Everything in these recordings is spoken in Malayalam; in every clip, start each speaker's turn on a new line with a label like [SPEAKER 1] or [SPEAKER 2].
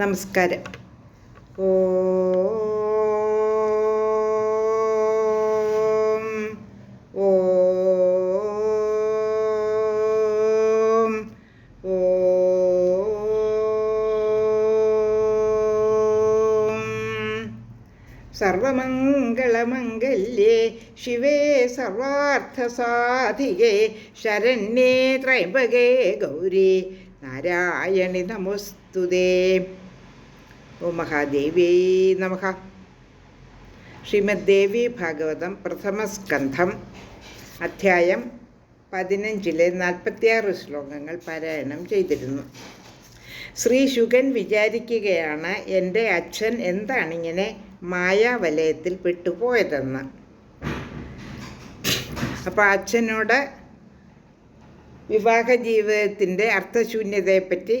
[SPEAKER 1] നമസ്കാരം. ഓം സർവമംഗളമംഗല്യേ ശിവേ സർവാർത്ഥസാധികേ ശരണ്യേ ത്രൈംബകേ ഗൗരി നാരായണി നമോസ്തുതേ. ഓ മഹാദേവീ നമ. ശ്രീമദ് ദേവി ഭാഗവതം പ്രഥമസ്കന്ധം അധ്യായം പതിനഞ്ചിലെ നാൽപ്പത്തിയാറ് ശ്ലോകങ്ങൾ പാരായണം ചെയ്തിരുന്നു. ശ്രീ ശുഗൻ വിചാരിക്കുകയാണ് എന്റെ അച്ഛൻ എന്താണിങ്ങനെ മായാവലയത്തിൽ പെട്ടുപോയതെന്ന്? അപ്പോൾ അച്ഛനോട് വിവാഹ ജീവിതത്തിന്റെ അർത്ഥശൂന്യതയെപ്പറ്റി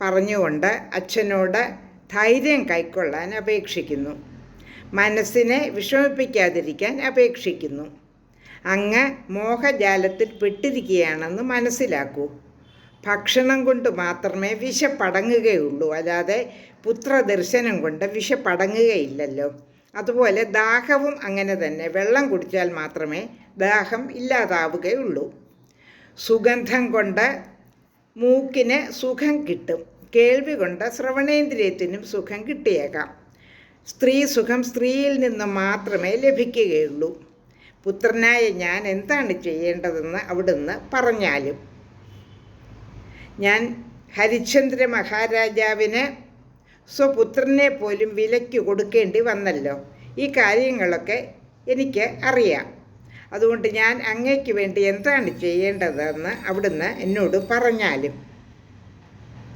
[SPEAKER 1] പറഞ്ഞുകൊണ്ട് അച്ഛനോട് ധൈര്യം കൈക്കൊള്ളാൻ അപേക്ഷിക്കുന്നു. മനസ്സിനെ വിഷമിപ്പിക്കാതിരിക്കാൻ അപേക്ഷിക്കുന്നു. അങ്ങ് മോഹജാലത്തിൽ പെട്ടിരിക്കുകയാണെന്ന് മനസ്സിലാക്കൂ. ഭക്ഷണം കൊണ്ട് മാത്രമേ വിശപ്പടങ്ങുകയുള്ളൂ അല്ലാതെ പുത്രദർശനം കൊണ്ട് വിശപ്പടങ്ങുകയില്ലല്ലോ അതുപോലെ ദാഹവും അങ്ങനെ തന്നെ. വെള്ളം കുടിച്ചാൽ മാത്രമേ ദാഹം ഇല്ലാതാവുകയുള്ളൂ. സുഗന്ധം കൊണ്ട് മൂക്കിന് സുഖം കിട്ടും. കേൾവി കൊണ്ട് ശ്രവണേന്ദ്രിയത്തിനും സുഖം കിട്ടിയേക്കാം. സ്ത്രീ സുഖം സ്ത്രീയിൽ നിന്ന് മാത്രമേ ലഭിക്കുകയുള്ളൂ. പുത്രനായ ഞാൻ എന്താണ് ചെയ്യേണ്ടതെന്ന് അവിടുന്ന് പറഞ്ഞാലും. ഞാൻ ഹരിശ്ചന്ദ്ര മഹാരാജാവിന് സ്വപുത്രനെ പോലും വിലയ്ക്ക് കൊടുക്കേണ്ടി വന്നല്ലോ. ഈ കാര്യങ്ങളൊക്കെ എനിക്ക് അറിയാം. അതുകൊണ്ട് ഞാൻ അങ്ങയ്ക്ക് വേണ്ടി എന്താണ് ചെയ്യേണ്ടതെന്ന് അവിടുന്ന് എന്നോട് പറഞ്ഞാലും.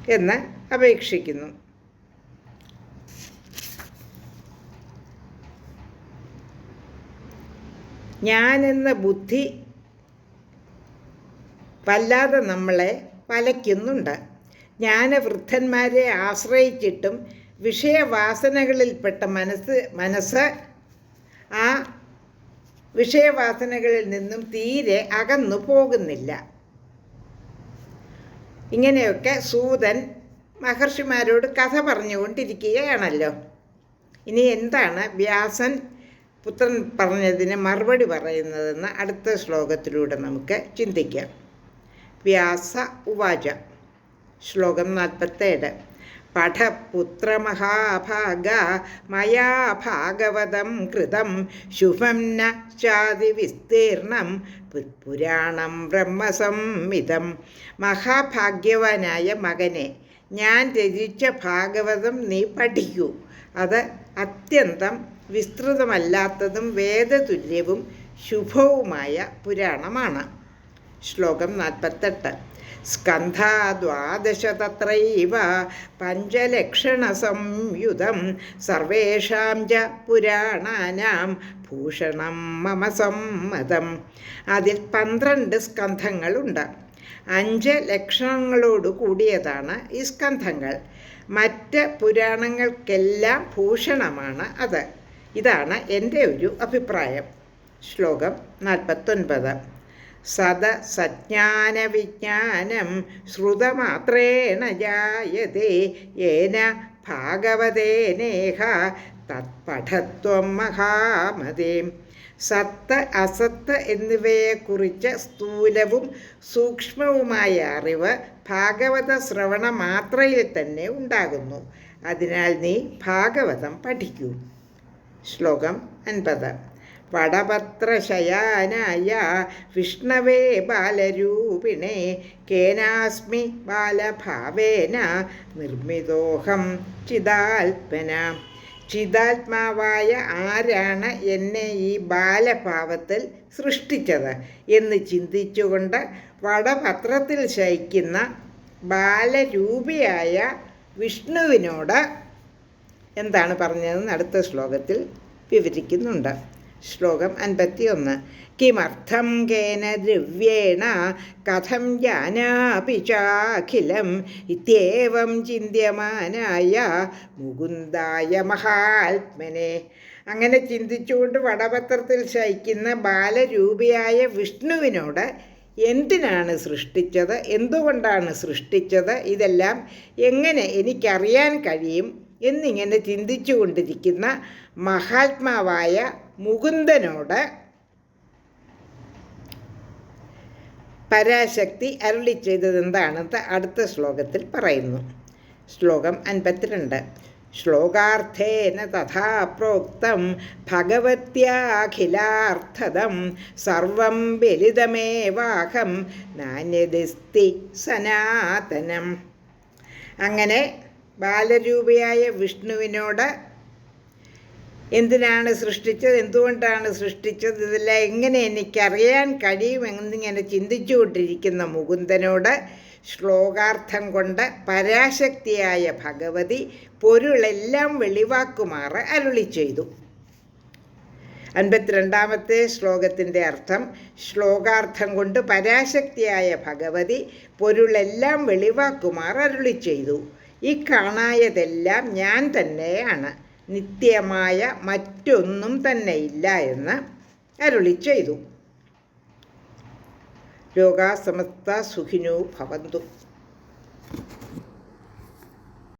[SPEAKER 1] എന്ന് അപേക്ഷിക്കുന്നു. ഞാനെന്ന ബുദ്ധി വല്ലാതെ നമ്മളെ വലയ്ക്കുന്നുണ്ട്. ജ്ഞാനവൃദ്ധന്മാരെ ആശ്രയിച്ചിട്ടും വിഷയവാസനകളിൽപ്പെട്ട മനസ്സ് മനസ്സ് ആ വിഷയവാസനകളിൽ നിന്നും തീരെ അകന്നു പോകുന്നില്ല ഇങ്ങനെയൊക്കെ സൂതൻ മഹർഷിമാരോട് കഥ പറഞ്ഞുകൊണ്ടിരിക്കുകയാണല്ലോ. ഇനി എന്താണ് വ്യാസൻ പുത്രൻ പറഞ്ഞതിന് മറുപടി പറയുന്നതെന്ന് അടുത്ത ശ്ലോകത്തിലൂടെ നമുക്ക് ചിന്തിക്കാം. വ്യാസ ഉവാച ശ്ലോകം നാൽപ്പത്തേഴ്. മയാ ഭാഗവതം കൃതം ശുഭം ന ചാതി വിസ്തീർണം പുരാണം ബ്രഹ്മസംഹിതം മഹാഭാഗ്യവാനായ മകനെ ഞാൻ രചിച്ച ഭാഗവതം നീ പഠിക്കൂ. അത് അത്യന്തം വിസ്തൃതമല്ലാത്തതും വേദതുല്യവും ശുഭവുമായ പുരാണമാണ്. ശ്ലോകം നാൽപ്പത്തെട്ട്. സ്കന്ധാദ്വാദശ തത്രൈവ പഞ്ചലക്ഷണസംയുതം സർവേഷാം ച പുരാണാനാം ഭൂഷണം മമ സമ്മതം. അതിൽ പന്ത്രണ്ട് സ്കന്ധങ്ങളുണ്ട്. അഞ്ച് ലക്ഷണങ്ങളോട് കൂടിയതാണ് ഈ സ്കന്ധങ്ങൾ. മറ്റ് പുരാണങ്ങൾക്കെല്ലാം ഭൂഷണമാണ് അത്. ഇതാണ് എന്റെ ഒരു അഭിപ്രായം. ശ്ലോകം നാൽപ്പത്തൊൻപത്. സദ സജ്ഞാനവിജ്ഞാനം ശ്രുതമാത്രേണ ജായതേ യേന ഭാഗവതേനേഹ തത്പഠത്വം മഹാമതേ. സത്ത് അസത്ത് എന്നിവയെക്കുറിച്ച് സ്ഥൂലവും സൂക്ഷ്മവുമായ അറിവ് ഭാഗവത ശ്രവണ മാത്രയിൽ തന്നെ ഉണ്ടാകുന്നു. അതിനാൽ നീ ഭാഗവതം പഠിക്കൂ. ശ്ലോകം അൻപത്. വടപത്രശയാനായ വിഷ്ണവേ ബാലരൂപിണേ കേനാസ്മി ബാലഭാവേന നിർമ്മിതോഹം ചിതാത്മന. ചിതാത്മാവായ ആരാണ് എന്നെ ഈ ബാലഭാവത്തിൽ സൃഷ്ടിച്ചത് എന്ന് ചിന്തിച്ചുകൊണ്ട് വടപത്രത്തിൽ ശയിക്കുന്ന ബാലരൂപിയായ വിഷ്ണുവിനോട് എന്താണ് പറഞ്ഞതെന്ന് അടുത്ത ശ്ലോകത്തിൽ വിവരിക്കുന്നുണ്ട്. ശ്ലോകം അൻപത്തിയൊന്ന്. കിമർത്ഥം കേന ദ്രവ്യേണ കഥം ജാനാപി ചാഖിലം ഇത്യേവം ചിന്തിയമാനായ മുകുന്ദായ മഹാത്മനെ. അങ്ങനെ ചിന്തിച്ചുകൊണ്ട് വടപത്രത്തിൽ ശയിക്കുന്ന ബാലരൂപിയായ വിഷ്ണുവിനോട് എന്തിനാണ് സൃഷ്ടിച്ചത് എന്തുകൊണ്ടാണ് സൃഷ്ടിച്ചത് ഇതെല്ലാം എങ്ങനെ എനിക്കറിയാൻ കഴിയും എന്നിങ്ങനെ ചിന്തിച്ചുകൊണ്ടിരിക്കുന്ന മഹാത്മാവായ മുകുന്ദനോട് പരാശക്തി അരുളി ചെയ്തത് എന്താണെന്ന് അടുത്ത ശ്ലോകത്തിൽ പറയുന്നു. ശ്ലോകം അൻപത്തിരണ്ട്. ശ്ലോകാർത്ഥേന തഥാ പ്രോക്തം ഭഗവത്യാഖിലാർത്ഥതം സർവം ബലിതമേവാഹം നാന്യദിസ്തി സനാതനം. അങ്ങനെ ബാലരൂപയായ വിഷ്ണുവിനോട് എന്തിനാണ് സൃഷ്ടിച്ചത്? എന്തുകൊണ്ടാണ് സൃഷ്ടിച്ചത്? ഇതെല്ലാം എങ്ങനെ എനിക്കറിയാൻ കഴിയും? എന്നിങ്ങനെ ചിന്തിച്ചുകൊണ്ടിരിക്കുന്ന മുകുന്ദനോട് ശ്ലോകാർത്ഥം കൊണ്ട് പരാശക്തിയായ ഭഗവതി പൊരുളെല്ലാം വെളിവാക്കുമാറ് അരുളി ചെയ്തു. അൻപത്തിരണ്ടാമത്തെ ശ്ലോകത്തിന്റെ അർത്ഥം ശ്ലോകാർത്ഥം കൊണ്ട് പരാശക്തിയായ ഭഗവതി പൊരുളെല്ലാം വെളിവാക്കുമാർ അരുളി ചെയ്തു. ഈ കാണായതെല്ലാം ഞാൻ തന്നെയാണ്. നിത്യമായ മറ്റൊന്നും തന്നെയില്ല എന്ന് അരുളി ചെയ്തു. ലോകാസമസ്ത സുഖിനോ ഭവന്തു.